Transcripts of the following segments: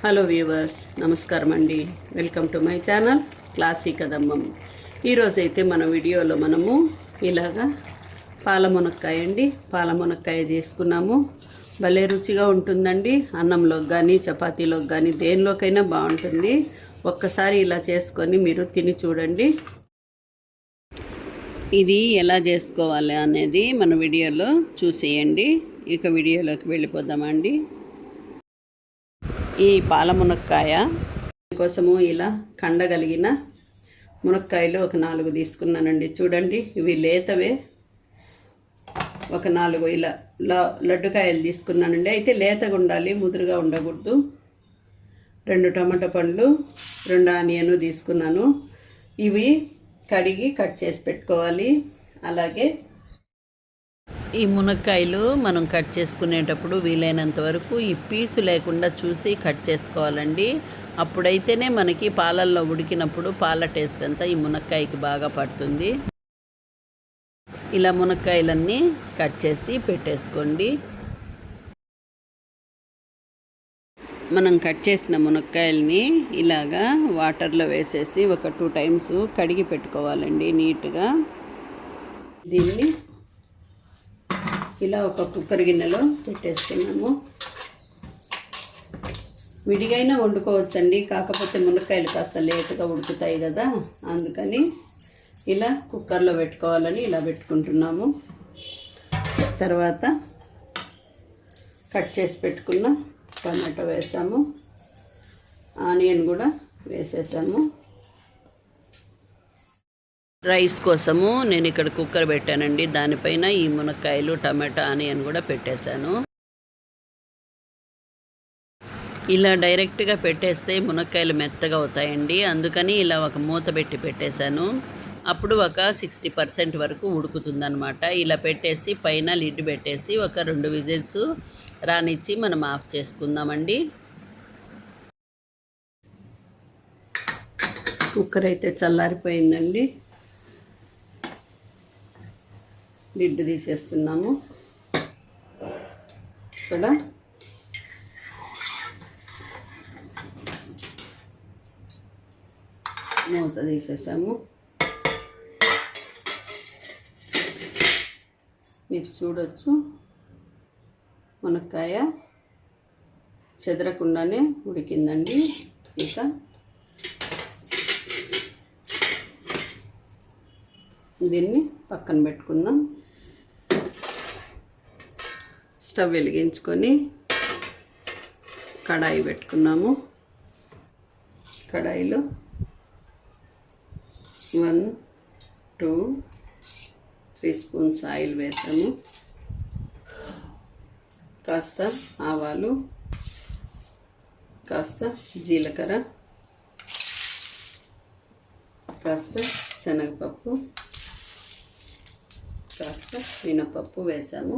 Hello viewers నమస్కారం అండి. Welcome to my channel classy కదమ్మం. ఈరోజు అయితే మన వీడియోలో మనము ఇలాగా పాల మునక్కాయ అండి. పాల మునక్కాయ చేసుకున్నాము. భలే రుచిగా ఉంటుందండి. అన్నంలోకి కానీ చపాతీలోకి కానీ దేనిలోకైనా బాగుంటుంది. ఒక్కసారి ఇలా చేసుకొని మీరు తిని చూడండి. ఇది ఎలా చేసుకోవాలి అనేది మన వీడియోలో చూసేయండి. ఇక వీడియోలోకి వెళ్ళిపోదామండి. ఈ పాల మునక్కాయ కోసము ఇలా కండగలిగిన మునక్కాయలు ఒక నాలుగు తీసుకున్నానండి. చూడండి ఇవి లేతవే. ఒక నాలుగు ఇలా లడ్డుకాయలు తీసుకున్నానండి. అయితే లేతగా ఉండాలి ముదురుగా ఉండకూడదు. రెండు టమాటా పండ్లు రెండు ఆనియన్ తీసుకున్నాను. ఇవి కడిగి కట్ చేసి పెట్టుకోవాలి. అలాగే ఈ మునక్కాయలు మనం కట్ చేసుకునేటప్పుడు వీలైనంత వరకు ఈ పీసు లేకుండా చూసి కట్ చేసుకోవాలండి. అప్పుడైతేనే మనకి పాలల్లో ఉడికినప్పుడు పాల టేస్ట్ అంతా ఈ మునక్కాయకి బాగా పడుతుంది. ఇలా మునక్కాయలన్నీ కట్ చేసి పెట్టేసుకోండి. మనం కట్ చేసిన మునక్కాయల్ని ఇలాగా వాటర్లో వేసేసి ఒక టూ టైమ్స్ కడిగి పెట్టుకోవాలండి నీట్గా. దీన్ని ఇలా ఒక కుక్కర్ గిన్నెలో పెట్టేసుకున్నాము. విడిగైనా వండుకోవచ్చండి కాకపోతే మునక్కాయలు కాస్త లేటుగా ఉడుకుతాయి కదా అందుకని ఇలా కుక్కర్లో పెట్టుకోవాలని ఇలా పెట్టుకుంటున్నాము. తర్వాత కట్ చేసి పెట్టుకున్న టమాటో వేసాము ఆనియన్ కూడా వేసేసాము. రైస్ కోసము నేను ఇక్కడ కుక్కర్ పెట్టానండి. దానిపైన ఈ మునక్కాయలు టమాటా ఆనియన్ కూడా పెట్టేశాను. ఇలా డైరెక్ట్గా పెట్టేస్తే మునక్కాయలు మెత్తగా అవుతాయండి. అందుకని ఇలా ఒక మూత పెట్టి పెట్టేశాను. అప్పుడు ఒక సిక్స్టీ పర్సెంట్ వరకు ఉడుకుతుందనమాట ఇలా పెట్టేసి పైన లిడ్ పెట్టేసి ఒక రెండు విజిల్స్ రానిచ్చి మనం ఆఫ్ చేసుకుందామండి. కుక్కర్ అయితే చల్లారిపోయిందండి. లిడ్ తీసేస్తున్నాము. ఇక్కడ మూత తీసేసాము. మీరు చూడొచ్చు మునక్కాయ చెదరకుండానే ఉడికిందండి. ఇక దీన్ని పక్కన పెట్టుకుందాం. స్టవ్ వెలిగించుకొని కడాయి పెట్టుకున్నాము. కడాయిలో one two three spoons oil వేసాము. కాస్త ఆవాలు కాస్త జీలకర్ర కాస్త శనగపప్పు కాస్త మినపప్పు వేసాము.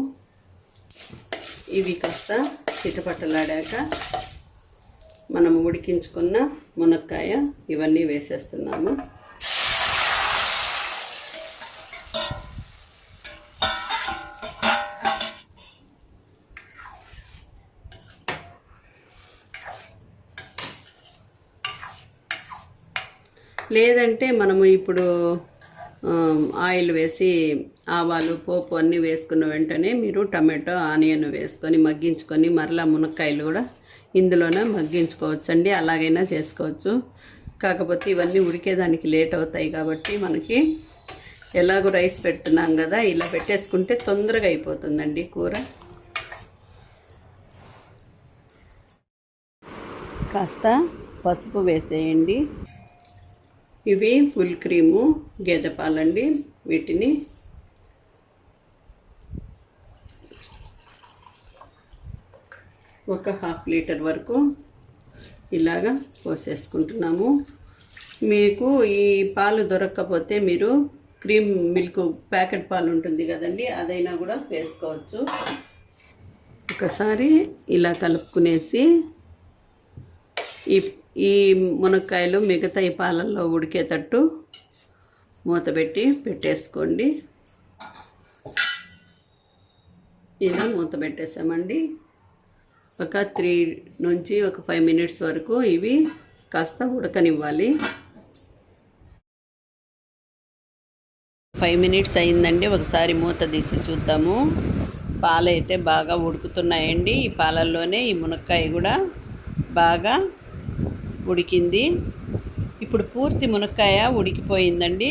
ఇవి కాస్త చిటపట్టలాడాక మనం ఉడికించుకున్న మునక్కాయ ఇవన్నీ వేసేస్తున్నాము. లేదంటే మనము ఇప్పుడు ఆయిల్ వేసి ఆవాలు పోపు అన్నీ వేసుకున్న వెంటనే మీరు టమాటో ఆనియన్ వేసుకొని మగ్గించుకొని మరలా మునక్కాయలు కూడా ఇందులోనే మగ్గించుకోవచ్చండి. అలాగైనా చేసుకోవచ్చు. కాకపోతే ఇవన్నీ ఉడికేదానికి లేట్ అవుతాయి కాబట్టి మనకి ఎలాగో రైస్ పెడుతున్నాం కదా ఇలా పెట్టేసుకుంటే తొందరగా అయిపోతుందండి కూర. కాస్త పసుపు వేసేయండి. ఇవి ఫుల్ క్రీము గేదె పాలండి వీటిని. ఒక హాఫ్ లీటర్ వరకు ఇలాగా పోసేసుకుంటున్నాము మీకు ఈ పాలు దొరకకపోతే మీరు క్రీమ్ మిల్క్ ప్యాకెట్ పాలు ఉంటుంది కదండి అదైనా కూడా వేసుకోవచ్చు. ఒకసారి ఇలా కలుపుకునేసి ఈ ఈ మునక్కాయలు మిగతా ఈ పాలల్లో ఉడికేటట్టు మూత పెట్టి పెట్టేసుకోండి. ఇలా మూత పెట్టేసామండి. ఒక త్రీ నుంచి ఒక ఫైవ్ మినిట్స్ వరకు ఇవి కాస్త ఉడకనివ్వాలి. ఫైవ్ మినిట్స్ అయిందండి. ఒకసారి మూత తీసి చూద్దాము. పాలు అయితే బాగా ఉడుకుతున్నాయండి. ఈ పాలల్లోనే ఈ మునక్కాయ కూడా బాగా ఉడికింది. ఇప్పుడు పూర్తి మునక్కాయ ఉడికిపోయిందండి.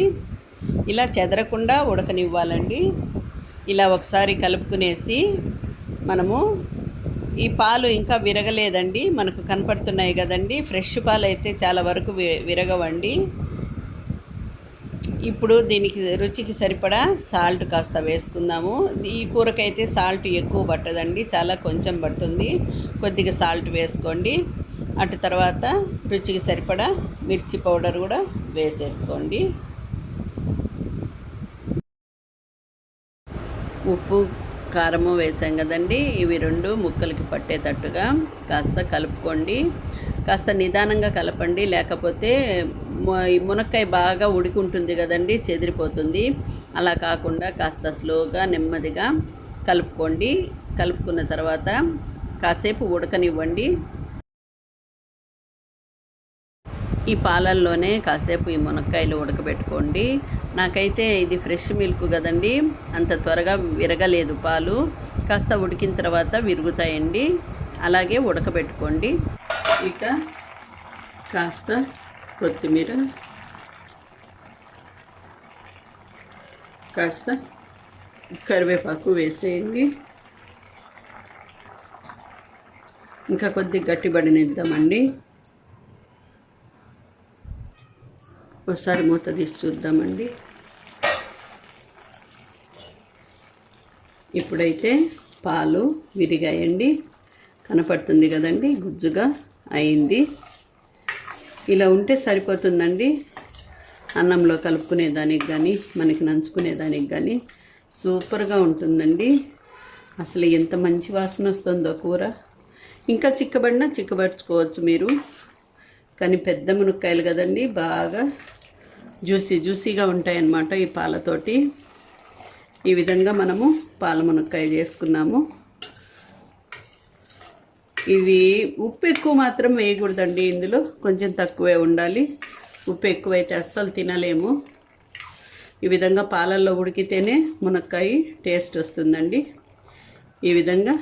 ఇలా చెదరకుండా ఉడకనివ్వాలండి. ఇలా ఒకసారి కలుపుకునేసి మనము ఈ పాలు ఇంకా విరగలేదండి. మనకు కనపడుతున్నాయి కదండి. ఫ్రెష్ పాలు అయితే చాలా వరకు విరగవండి. ఇప్పుడు దీనికి రుచికి సరిపడా సాల్ట్ కాస్త వేసుకుందాము. ఈ కూరకైతే సాల్ట్ ఎక్కువ పట్టదండి. చాలా కొంచెం పడుతుంది. కొద్దిగా సాల్ట్ వేసుకోండి. అటు తర్వాత రుచికి సరిపడా మిర్చి పౌడర్ కూడా వేసేసుకోండి. ఉప్పు కారము వేసాం కదండి. ఇవి రెండు ముక్కలకి పట్టేటట్టుగా కాస్త కలుపుకోండి. కాస్త నిదానంగా కలపండి. లేకపోతే మునక్కాయ బాగా ఉడికి ఉంటుంది కదండి చెదిరిపోతుంది. అలా కాకుండా కాస్త స్లోగా నెమ్మదిగా కలుపుకోండి. కలుపుకున్న తర్వాత కాసేపు ఉడకనివ్వండి. ఈ పాలల్లోనే కాసేపు ఈ మునక్కాయలు ఉడకబెట్టుకోండి. నాకైతే ఇది ఫ్రెష్ మిల్క్ కదండి. అంత త్వరగా విరగలేదు పాలు. కాస్త ఉడికిన తర్వాత విరుగుతాయండి. అలాగే ఉడకబెట్టుకోండి. ఇక కాస్త కొత్తిమీర కాస్త కరివేపాకు వేసేయండి. ఇంకా కొద్ది గట్టిబడినిద్దామండి. ఒకసారి మూత తీసి చూద్దామండి. ఇప్పుడైతే పాలు విరిగాయండి. కనపడుతుంది కదండి గుజ్జుగా అయింది. ఇలా ఉంటే సరిపోతుందండి. అన్నంలో కలుపుకునే దానికి కానీ మనకి నంచుకునే దానికి కానీ సూపర్గా ఉంటుందండి. అసలు ఎంత మంచి వాసన వస్తుందో కూర. ఇంకా చిక్కబడినా చిక్కబడుచుకోవచ్చు మీరు. కానీ పెద్ద మునక్కాయలు కదండి బాగా జ్యూసీ జ్యూసీగా ఉంటాయి అన్నమాట ఈ పాలతోటి. ఈ విధంగా మనము పాల మునక్కాయ చేసుకున్నాము. ఇది ఉప్పు ఎక్కువ మాత్రం వేయకూడదండి ఇందులో కొంచెం తక్కువే ఉండాలి. ఉప్పు ఎక్కువైతే అస్సలు తినలేము. ఈ విధంగా పాలల్లో ఉడికితేనే మునక్కాయ టేస్ట్ వస్తుందండి. ఈ విధంగా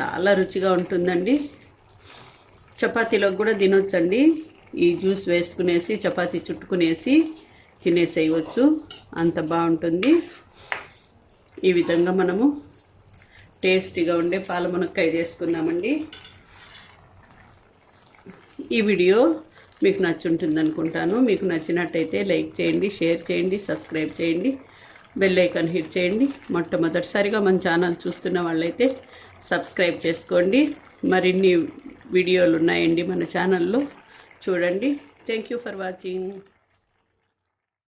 చాలా రుచిగా ఉంటుందండి. చపాతీలోకి కూడా తినొచ్చండి. ఈ జ్యూస్ వేసుకునేసి చపాతీ చుట్టుకునేసి తినేసేయవచ్చు. అంత బాగుంటుంది. ఈ విధంగా మనము టేస్టీగా ఉండే పాల మునక్కాయ చేసుకున్నామండి ఈ వీడియో మీకు నచ్చుంటుంది అనుకుంటాను మీకు నచ్చినట్టయితే లైక్ చేయండి షేర్ చేయండి సబ్స్క్రైబ్ చేయండి బెల్ ఐకాన్ హిట్ చేయండి. మొట్టమొదటిసారిగా మన ఛానల్ చూస్తున్న వాళ్ళైతే సబ్స్క్రైబ్ చేసుకోండి. మరిన్ని వీడియోలు ఉన్నాయండి మన ఛానల్లో. చూడండి. Thank you for watching